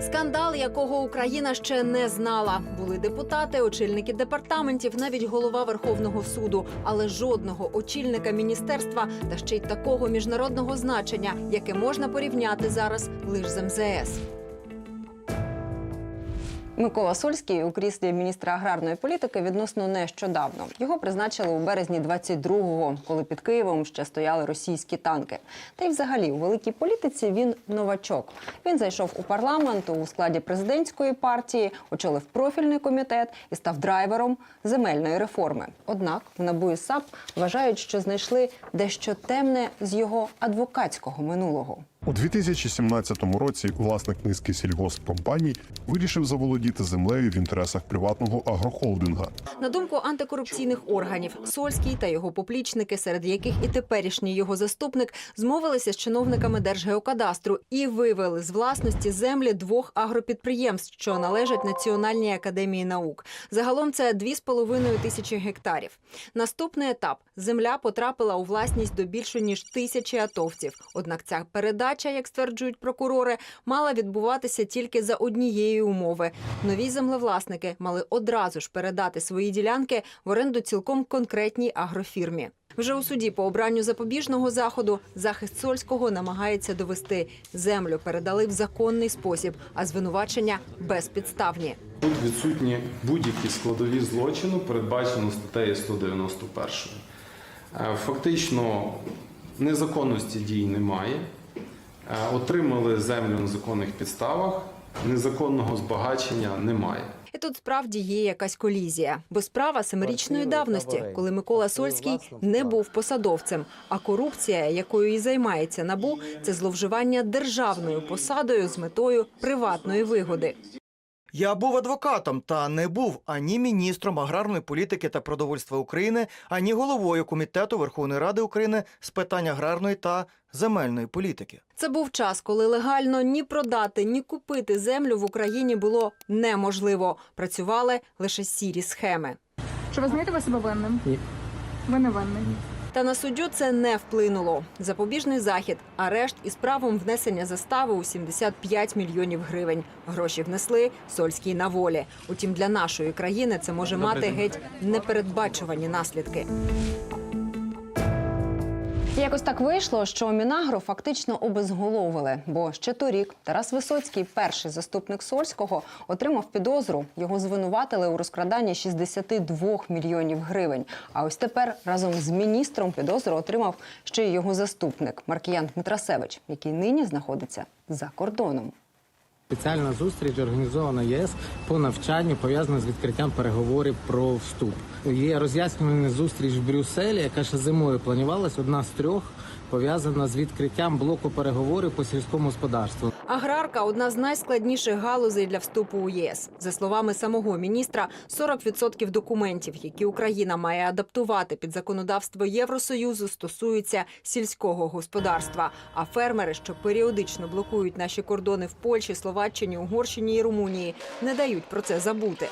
Скандал, якого Україна ще не знала. Були депутати, очільники департаментів, навіть голова Верховного суду, але жодного очільника міністерства та ще й такого міжнародного значення, яке можна порівняти зараз лише з МЗС. Микола Сольський у кріслі міністра аграрної політики відносно нещодавно. Його призначили у березні 22-го, коли під Києвом ще стояли російські танки. Та й взагалі у великій політиці він новачок. Він зайшов у парламент у складі президентської партії, очолив профільний комітет і став драйвером земельної реформи. Однак в НАБУ САП вважають, що знайшли дещо темне з його адвокатського минулого. У 2017 році власник низки сільгоспкомпаній вирішив заволодіти землею в інтересах приватного агрохолдинга. На думку антикорупційних органів, Сольський та його поплічники, серед яких і теперішній його заступник, змовилися з чиновниками Держгеокадастру і вивели з власності землі двох агропідприємств, що належать Національній академії наук. Загалом це 2,5 тисячі гектарів. Наступний етап земля потрапила у власність до більше ніж тисячі атовців. Однак ця передача, як стверджують прокурори, мала відбуватися тільки за однієї умови. Нові землевласники мали одразу ж передати свої ділянки в оренду цілком конкретній агрофірмі. Вже у суді по обранню запобіжного заходу захист Сольського намагається довести землю передали в законний спосіб, а звинувачення безпідставні. Тут відсутні будь-які складові злочину, передбачено статтею 191. Е, Фактично незаконності дій немає. Е, Отримали землю на законних підставах, незаконного збагачення немає. І тут справді є якась колізія, бо справа семирічної давності, коли Микола Сольський не був посадовцем. А корупція, якою і займається набу, це зловживання державною посадою з метою приватної вигоди. Я був адвокатом та не був ані міністром аграрної політики та продовольства України, ані головою комітету Верховної Ради України з питань аграрної та земельної політики. Це був час, коли легально ні продати, ні купити землю в Україні було неможливо. Працювали лише сірі схеми. Чи визнаєте ви себе винним? Ні. Ви не винний. Та на суддю це не вплинуло. Запобіжний захід, арешт із правом внесення застави у 75 мільйонів гривень. Гроші внесли Сольський на волі. Утім, для нашої країни це може мати геть непередбачувані наслідки. Якось так вийшло, що Мінагро фактично обезголовили, бо ще торік Тарас Висоцький, перший заступник Сольського, отримав підозру. Його звинуватили у розкраданні 62 мільйонів гривень. А ось тепер разом з міністром підозру отримав ще й його заступник Маркіян Дмитрасевич, який нині знаходиться за кордоном. Спеціальна зустріч організована ЄС по навчанню, пов'язана з відкриттям переговорів про вступ. Є роз'яснювальна зустріч в Брюсселі, яка ще зимою планувалась. Одна з трьох пов'язана з відкриттям блоку переговорів по сільському господарству. Аграрка одна з найскладніших галузей для вступу у ЄС. За словами самого міністра, 40% документів, які Україна має адаптувати під законодавство Євросоюзу, стосуються сільського господарства. А фермери, що періодично блокують наші кордони в Польщі, Словаччині, Угорщині і Румунії, не дають про це забути.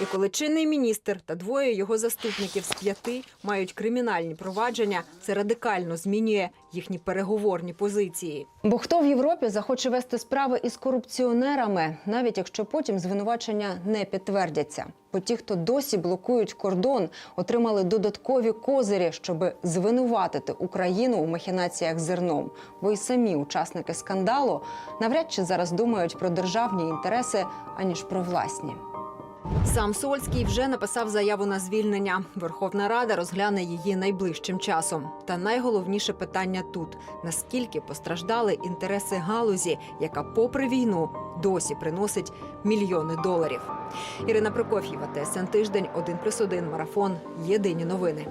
І коли чинний міністр та двоє його заступників з п'яти мають кримінальні провадження, це радикально змінює їхні переговорні позиції. Бо хто в Європі захоче вести справи із корупціонерами, навіть якщо потім звинувачення не підтвердяться? Бо ті, хто досі блокують кордон, отримали додаткові козирі, щоб звинуватити Україну у махінаціях зерном. Бо й самі учасники скандалу навряд чи зараз думають про державні інтереси аніж про власні. Сам Сольський вже написав заяву на звільнення. Верховна Рада розгляне її найближчим часом. Та найголовніше питання тут: наскільки постраждали інтереси галузі, яка, попри війну, досі приносить мільйони доларів. Ірина Прокоф'єва, ТСН Тиждень, 1+,1, Марафон. Єдині новини.